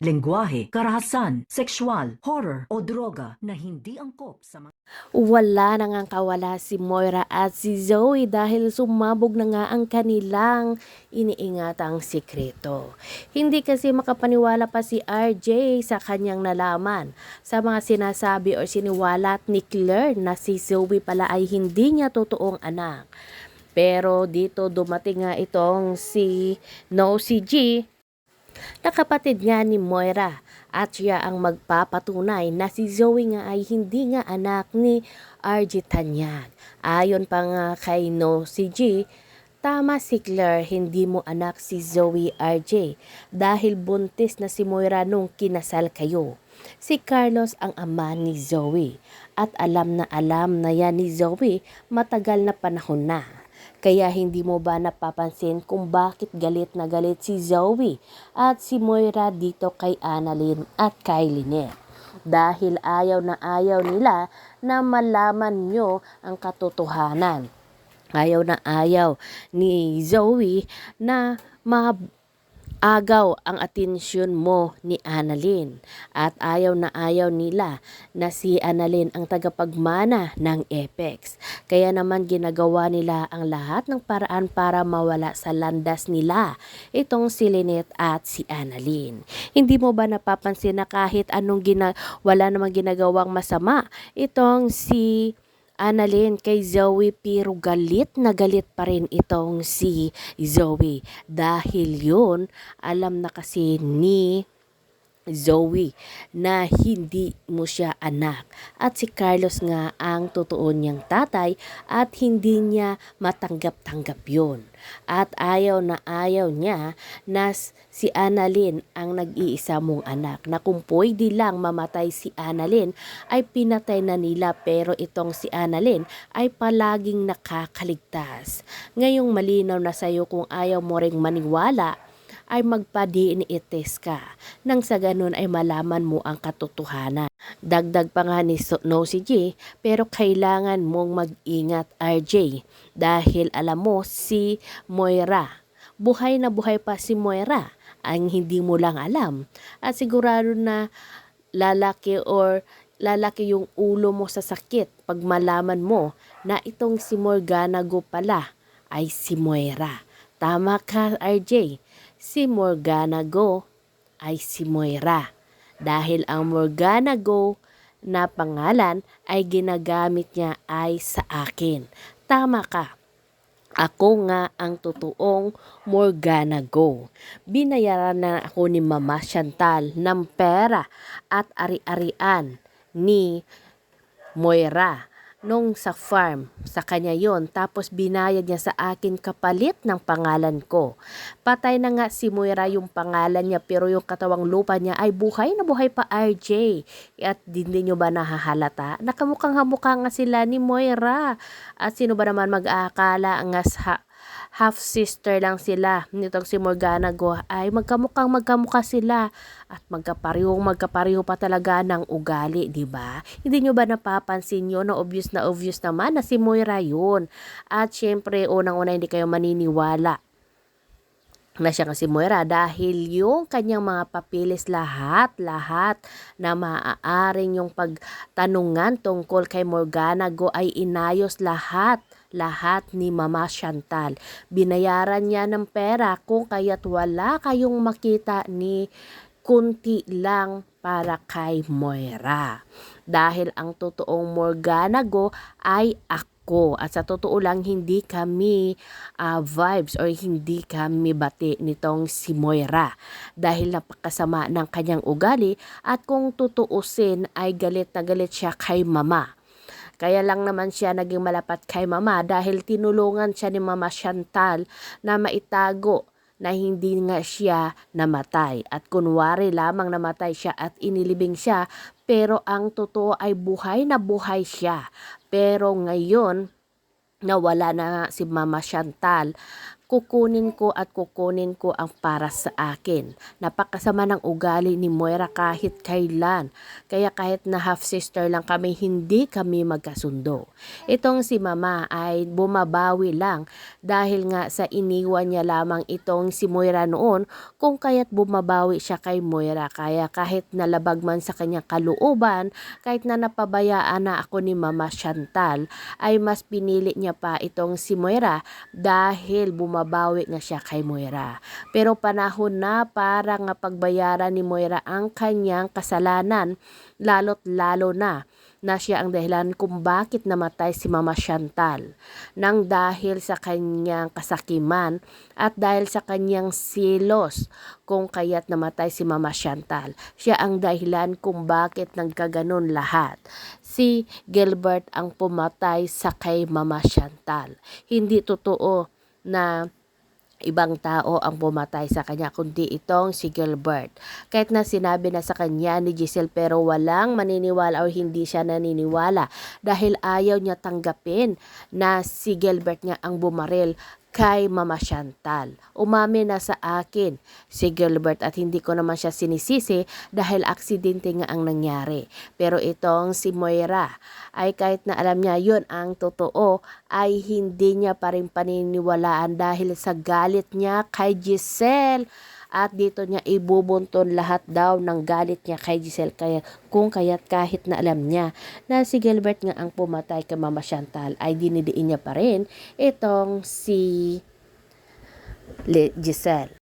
lengguwahe, karahasan, sexual, horror o droga na hindi angkop sa mga Wala na ngang kawala si Moira at si Zoe dahil sumabog na nga ang kanilang iniingatang sikreto. Hindi kasi makapaniwala pa si RJ sa kanyang nalaman sa mga sinasabi o siniwalat ni Claire na si Zoe pala ay hindi niya totoong anak. Pero dito dumating nga itong si No si na kapatid nga ni Moira at siya ang magpapatunay na si Zoe nga ay hindi nga anak ni RJ Tanyag. Ayon pa nga kay No si G, tama si Claire, hindi mo anak si Zoe RJ dahil buntis na si Moira nung kinasal kayo. Si Carlos ang ama ni Zoe at alam na alam na yan ni Zoe matagal na panahon na. Kaya hindi mo ba napapansin kung bakit galit na galit si Zoe at si Moira dito kay Annalyn at kay Lynette? Dahil ayaw na ayaw nila na malaman nyo ang katotohanan. Ayaw na ayaw ni Zoe na ma agaw ang atensyon mo ni Annalyn at ayaw na ayaw nila na si Annalyn ang tagapagmana ng Apex. Kaya naman ginagawa nila ang lahat ng paraan para mawala sa landas nila itong si Lynette at si Annalyn. Hindi mo ba napapansin na kahit anong gina wala namang ginagawang masama itong si Annalyn kay Zoe pero galit na galit pa rin itong si Zoe. Dahil yun alam na kasi ni Zoe na hindi mo siya anak. At si Carlos nga ang totoo niyang tatay at hindi niya matanggap-tanggap yun. At ayaw na ayaw niya na si Annalyn ang nag-iisa mong anak. Na kung pwede lang mamatay si Annalyn ay pinatay na nila. Pero itong si Annalyn ay palaging nakakaligtas. Ngayong malinaw na sa'yo kung ayaw mo ring maniwala ay magpa-DNA test ka nang sa ganun ay malaman mo ang katotohanan. Dagdag pa nga ni So- No si G, pero kailangan mong mag-ingat RJ dahil alam mo si Moira. Buhay na buhay pa si Moira ang hindi mo lang alam at sigurado na lalaki or lalaki yung ulo mo sa sakit pag malaman mo na itong si Morgana Go pala ay si Moira. Tama ka RJ, si Morgana Go ay si Moira. Dahil ang Morgana Go na pangalan ay ginagamit niya ay sa akin. Tama ka. Ako nga ang totoong Morgana Go. Binayaran na ako ni Mama Chantal ng pera at ari-arian ni Moira nung sa farm. Sa kanya yon Tapos binayad niya sa akin kapalit ng pangalan ko. Patay na nga si Moira yung pangalan niya pero yung katawang lupa niya ay buhay na buhay pa RJ. At hindi nyo ba nahahalata? Nakamukhang hamukha nga sila ni Moira. At sino ba naman mag-aakala nga sa half sister lang sila nitong si Morgana Go ay magkamukhang magkamukha sila at magkapareho magkapareho pa talaga ng ugali, di ba? Hindi nyo ba napapansin yun na obvious na obvious naman na si Moira yun? At syempre, unang-una hindi kayo maniniwala na siya nga si Moira dahil yung kanyang mga papilis lahat, lahat na maaaring yung pagtanungan tungkol kay Morgana Go ay inayos lahat lahat ni Mama Chantal. Binayaran niya ng pera kung kaya't wala kayong makita ni kunti lang para kay Moira. Dahil ang totoong Morgana Go ay ako. At sa totoo lang, hindi kami ah, vibes or hindi kami bati nitong si Moira. Dahil napakasama ng kanyang ugali at kung tutuusin ay galit na galit siya kay mama. Kaya lang naman siya naging malapat kay mama dahil tinulungan siya ni Mama Chantal na maitago na hindi nga siya namatay. At kunwari lamang namatay siya at inilibing siya, pero ang totoo ay buhay na buhay siya. Pero ngayon, nawala na si Mama Chantal, kukunin ko at kukunin ko ang para sa akin. Napakasama ng ugali ni Moira kahit kailan. Kaya kahit na half sister lang kami, hindi kami magkasundo. Itong si mama ay bumabawi lang dahil nga sa iniwan niya lamang itong si Moira noon kung kaya't bumabawi siya kay Moira. Kaya kahit nalabag man sa kanyang kalooban, kahit na napabayaan na ako ni Mama Chantal, ay mas pinili niya pa itong si Moira dahil bumabawi nga siya kay Moira. Pero panahon na para nga pagbayaran ni Moira ang kanyang kasalanan, lalo't lalo na na siya ang dahilan kung bakit namatay si Mama Chantal nang dahil sa kanyang kasakiman at dahil sa kanyang silos kung kaya't namatay si Mama Chantal. Siya ang dahilan kung bakit nagkaganon lahat. Si Gilbert ang pumatay sa kay Mama Chantal. Hindi totoo na ibang tao ang pumatay sa kanya kundi itong si Gilbert. Kahit na sinabi na sa kanya ni Giselle pero walang maniniwala o hindi siya naniniwala dahil ayaw niya tanggapin na si Gilbert nga ang bumaril kay Mama Chantal. Umami na sa akin si Gilbert at hindi ko naman siya sinisisi dahil aksidente nga ang nangyari. Pero itong si Moira ay kahit na alam niya yun ang totoo ay hindi niya pa rin paniniwalaan dahil sa galit niya kay Giselle at dito niya ibubunton lahat daw ng galit niya kay Giselle kaya kung kaya't kahit na alam niya na si Gilbert nga ang pumatay kay Mama Chantal ay dinidiin niya pa rin itong si Le- Giselle.